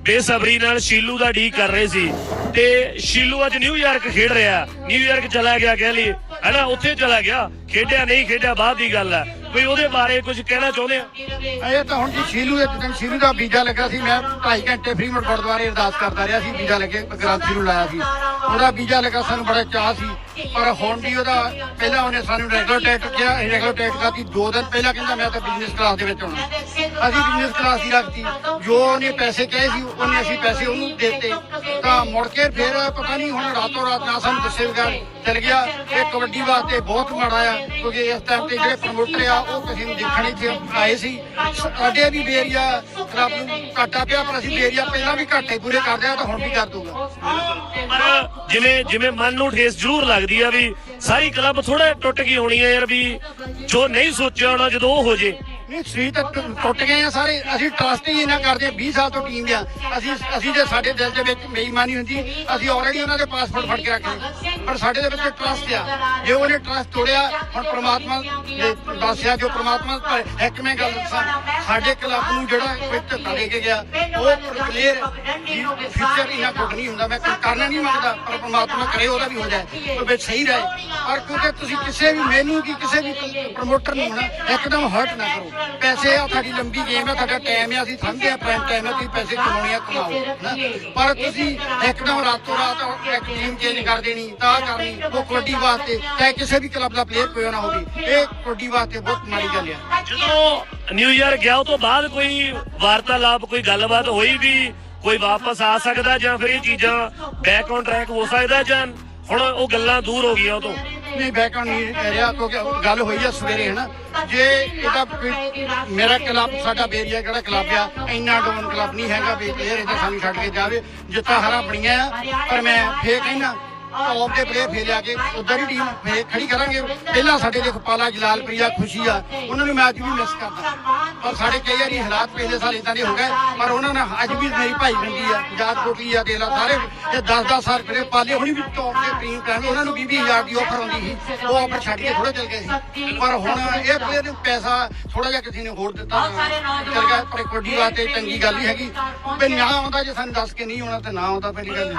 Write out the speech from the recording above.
ਬੇਸਬਰੀ ਨਾਲ ਸ਼ੀਲੂ ਦਾ ਡੀ ਕਰ ਰਹੇ ਸੀ ਤੇ ਸ਼ੀਲੂ ਅੱਜ ਨਿਊਯਾਰਕ ਖੇਡ ਰਿਹਾ। ਨਿਊਯਾਰਕ ਚਲਾ ਗਿਆ, ਕਹਿ ਲਈ ਹੈਨਾ, ਉੱਥੇ ਚਲਾ ਗਿਆ। ਖੇਡਿਆ ਨਹੀਂ, ਖੇਡਿਆ ਬਾਅਦ ਦੀ ਗੱਲ ਹੈ। ਕੋਈ ਉਹਦੇ ਬਾਰੇ ਕੁਝ ਕਹਿਣਾ ਚਾਹੁੰਦੇ ਆ ਇਹ ਤਾਂ ਹੁਣ ਜੀ ਸ਼ੀਲੂ ਦੇ ਦਿਨ ਸ਼ੀਲੂ ਦਾ ਵੀਜ਼ਾ ਲੱਗਾ ਸੀ, ਮੈਂ 2.5 ਘੰਟੇ ਫ੍ਰੀ ਮੋਡ ਗੁਰਦੁਆਰੇ ਅਰਦਾਸ ਕਰਦਾ ਰਿਹਾ ਸੀ, ਵੀਜ਼ਾ ਲੱਗੇ ਗ੍ਰਾਂਤੀ ਨੂੰ ਲਾਇਆ ਸੀ। ਉਹਦਾ ਵੀਜ਼ਾ ਲੱਗਾ ਸਾਨੂੰ ਬੜਾ ਚਾਹ ਸੀ, ਪਰ ਹੁਣ ਵੀ ਉਹਦਾ ਪਹਿਲਾਂ ਉਹਨੇ ਸਾਨੂੰ ਰੈਗੂਲਰ ਟਿਕਟ ਕਿਹਾ ਰੈਗੂਲਰ ਟਿਕਟ ਕਰਤੀ, ਦੋ ਦਿਨ ਪਹਿਲਾਂ ਕਹਿੰਦਾ ਮੈਂ ਤਾਂ ਬਿਜ਼ਨਸ ਕਲਾਸ ਦੇ ਵਿੱਚ ਆਉਣਾ। ਅਸੀਂ ਬਿਜ਼ਨਸ ਕਲਾਸ ਹੀ ਰੱਖਤੀ, ਜੋ ਉਹਨੇ ਪੈਸੇ ਕਹੇ ਸੀ, ਉਹਨੇ ਅਸੀਂ ਪੈਸੇ ਉਹਨੂੰ ਦੇ ਦਿੱਤੇ। ਤਾਂ ਮੁੜ ਕੇ ਫਿਰ ਪਤਾ ਨਹੀਂ ਹੁਣ ਰਾਤੋਂ ਰਾਤ ਨਾ ਸਾਨੂੰ ਦੱਸੇ ਬਗੈਰ ਚਲ ਗਿਆ। ਇਹ ਕਬੱਡੀ ਵਾਸਤੇ ਬਹੁਤ ਮਾੜਾ ਆ, ਕਿਉਂਕਿ ਇਸ ਟਾਈਮ ਤੇ ਜਿਹੜੇ ਪ੍ਰਮੋਟਰ ਆ ਉਹ ਕਿਸੇ ਨੂੰ ਦੇਖਣ ਇੱਥੇ ਆਏ ਸੀ। ਸਾਡੇ ਵੀ ਬੇਰੀਆ ਕਲੱਬ ਨੂੰ ਘਾਟਾ ਪਿਆ, ਪਰ ਅਸੀਂ ਬੇਰੀਆ ਪਹਿਲਾਂ ਵੀ ਘਾਟੇ ਪੂਰੇ ਕਰਦੇ ਆ ਤਾਂ ਹੁਣ ਵੀ ਕਰ ਦੂੰਗਾ ਪਰ ਜਿਵੇਂ ਜਿਵੇਂ ਮਨ ਨੂੰ ਠੇਸ ਜ਼ਰੂਰ ਲੱਗਦੀ ਆ ਵੀ ਸਾਰੀ ਕਲੱਬ ਥੋੜਾ ਟੁੱਟ ਗਈ ਹੋਣੀ ਆ ਯਾਰ ਵੀ ਜੋ ਨਹੀਂ ਸੋਚਿਆ ਹੋਣਾ ਜਦੋਂ ਉਹ ਹੋ ਜੇ। ਨਹੀਂ ਸਰੀਰ ਤਾਂ ਟੁ- ਟੁੱਟ ਗਏ ਆ ਸਾਰੇ। ਅਸੀਂ ਟਰਸਟ ਹੀ ਇਹਨਾਂ ਕਰਦੇ ਆ 20 ਸਾਲ ਤੋਂ ਟੀਮ ਆ। ਅਸੀਂ ਅਸੀਂ ਜੇ ਸਾਡੇ ਦਿਲ ਦੇ ਵਿੱਚ ਬੇਈਮਾਨੀ ਹੁੰਦੀ, ਅਸੀਂ ਆਲਰੇਡੀ ਉਹਨਾਂ ਦੇ ਪਾਸਪੋਰਟ ਫੜ ਕੇ ਰੱਖੇ ਪਰ ਸਾਡੇ ਦੇ ਵਿੱਚ ਟਰਸਟ ਆ। ਜੇ ਉਹਨੇ ਟਰਸਟ ਤੋੜਿਆ, ਹੁਣ ਪ੍ਰਮਾਤਮਾ ਨੇ ਦੱਸਿਆ ਜੋ ਪ੍ਰਮਾਤਮਾ ਪਰ ਇੱਕ ਮੈਂ ਗੱਲ ਦੱਸਾਂ, ਸਾਡੇ ਕਲੱਬ ਨੂੰ ਜਿਹੜਾ ਕੋਈ ਧੱਕਾ ਦੇ ਕੇ ਗਿਆ, ਉਹ ਪਲੇਅਰ ਫਿਊਚਰ ਇਹਨਾਂ ਗੁੱਡ ਨਹੀਂ ਹੁੰਦਾ। ਮੈਂ ਕੋਈ ਕਰਨਾ ਨਹੀਂ ਮੰਗਦਾ, ਪਰ ਪ੍ਰਮਾਤਮਾ ਕਰੇ, ਉਹਦਾ ਵੀ ਹੋ। ਜਾਏ ਉਹ ਵਿੱਚ ਸਹੀ ਰਹੇ। ਪਰ ਕਿਉਂਕਿ ਤੁਸੀਂ ਕਿਸੇ ਵੀ, ਮੈਨੂੰ ਕੀ ਕਿਸੇ ਵੀ ਪ੍ਰਮੋਟਰ ਨੂੰ ਨਾ ਇੱਕਦਮ ਹਰਟ ਨਾ ਕਰੋ। ਪੈਸੇ ਆ, ਸਾਡੀ ਲੰਬੀ ਗੇਮ ਆ, ਸਾਡਾ ਟਾਈਮ ਆ, ਅਸੀਂ ਸਮਝਦੇ ਆ ਪ੍ਰਾਈਮ ਟਾਈਮ ਆ, ਤੁਸੀਂ ਪੈਸੇ ਕਮਾਉਣੇ ਆ, ਕਮਾਓ, ਨਾ। ਪਰ ਤੁਸੀਂ ਇੱਕਦਮ ਰਾਤੋਂ ਰਾਤ ਇੱਕ ਟੀਮ ਚੇਂਜ ਕਰ ਦੇਣੀ, ਤਾਂ ਕਰਨੀ, ਉਹ ਕਬੱਡੀ ਵਾਸਤੇ, ਚਾਹੇ ਕਿਸੇ ਵੀ ਕਲੱਬ ਦਾ ਪਲੇਅਰ ਕੋਈ ਨਾ ਹੋਵੇ, ਇਹ ਕਬੱਡੀ ਵਾਸਤੇ ਬਹੁਤ ਮਾੜੀ ਗੱਲ ਆ ਜਦੋਂ ਨਿਊਯਾਰਕ ਗਿਆ, ਉਹ ਤੋਂ ਬਾਅਦ ਕੋਈ ਵਾਰਤਾਲਾਪ, ਕੋਈ ਗੱਲਬਾਤ ਹੋਈ ਵੀ ਕੋਈ ਵਾਪਸ ਆ ਸਕਦਾ ਜਾਂ ਫਿਰ ਇਹ ਚੀਜ਼ਾਂ ਬੈਕ ਔਨ ਟਰੈਕ ਹੋ ਸਕਦਾ ਜਾਂ ਹੁਣ ਉਹ ਗੱਲਾਂ ਦੂਰ ਹੋ ਗਈਆਂ ਉਹ ਤੋਂ ਨਹੀਂ ਬੈਕਆਉਟ ਨਹੀਂ ਰਿਹਾ ਕਿਉਂਕਿ ਗੱਲ ਹੋਈ ਆ ਸਵੇਰੇ, ਹਨਾ? ਜੇ ਇਹਦਾ ਕੋਈ ਮੇਰਾ ਕਲੱਬ ਸਾਡਾ ਬੇਰੀਆ ਕਿਹੜਾ ਕਲੱਬ ਆ? ਇੰਨਾ ਡੋਨ ਕਲੱਬ ਨਹੀਂ ਹੈਗਾ ਵੀ ਪਲੇਅਰ ਇਹਦੇ ਸਾਨੂੰ ਛੱਡ ਕੇ ਜਾਵੇ। ਜਿੱਤਾ ਹਰਾ ਬਣੀਆਂ ਆ, ਪਰ ਮੈਂ ਫੇਰ ਕਹਿਣਾ ਟੌਪ ਦੇ ਪਲੇਅਰ ਫੇਰ ਲਿਆ ਕੇ ਉਧਰ ਹੀ ਟੀਮ ਫੇਰ ਖੜੀ ਕਰਾਂਗੇ। ਪਹਿਲਾਂ ਸਾਡੇ ਦੇਖ ਪਾਲਾ ਜਲਾਲਪ੍ਰਿਆ ਖੁਸ਼ੀ ਆ। ਉਹਨਾਂ ਨੂੰ ਮੈਂ ਅੱਜ ਵੀ ਮਿਸ ਕਰਦਾ। ਪਰ ਸਾਡੇ ਕਈ ਵਾਰੀ ਹਾਲਾਤ ਪਹਿਲੇ ਸਾਲ ਇਦਾਂ ਦੇ ਹੋ ਗਏ ਪਰ ਉਹਨਾਂ ਨੇ ਅੱਜ ਵੀ ਮੇਰੀ ਭਾਈ ਬੰਦੀ ਆ ਜਾਤ ਕੋਟਲੀ ਆ ਦੇ ਲਾ ਸਾਰੇ ਇਹ 10 10 ਸਾਲ ਪਹਿਲੇ ਪਾਲੇ ਹੁਣੀ ਵੀ ਟੌਪ ਦੇ ਟੀਮ ਕਰਾਂਗੇ ਉਹਨਾਂ ਨੂੰ 20 ਹਜ਼ਾਰ ਦੀ ਆਫਰ ਆਉਂਦੀ ਸੀ। ਉਹ ਆਫਰ ਛੱਡ ਕੇ ਥੋੜੇ ਚਲ ਗਏ ਸੀ। ਪਰ ਹੁਣ ਇਹ ਪਲੇਅਰ ਨੂੰ ਪੈਸਾ ਥੋੜਾ ਜਿਹਾ ਕਿਸੇ ਨੇ ਹੋਰ ਦਿੱਤਾ। ਚਲ ਗਿਆ ਪਰ ਕਬੱਡੀ ਵਾਸਤੇ ਚੰਗੀ ਗੱਲ ਹੀ ਹੈਗੀ। ਵੀ ਨਾ ਆਉਂਦਾ ਜੇ ਸਾਨੂੰ ਦੱਸ ਕੇ ਨਹੀਂ ਆਉਣਾ ਤੇ ਨਾ ਆਉਂਦਾ ਪਹਿਲੀ ਗੱਲ।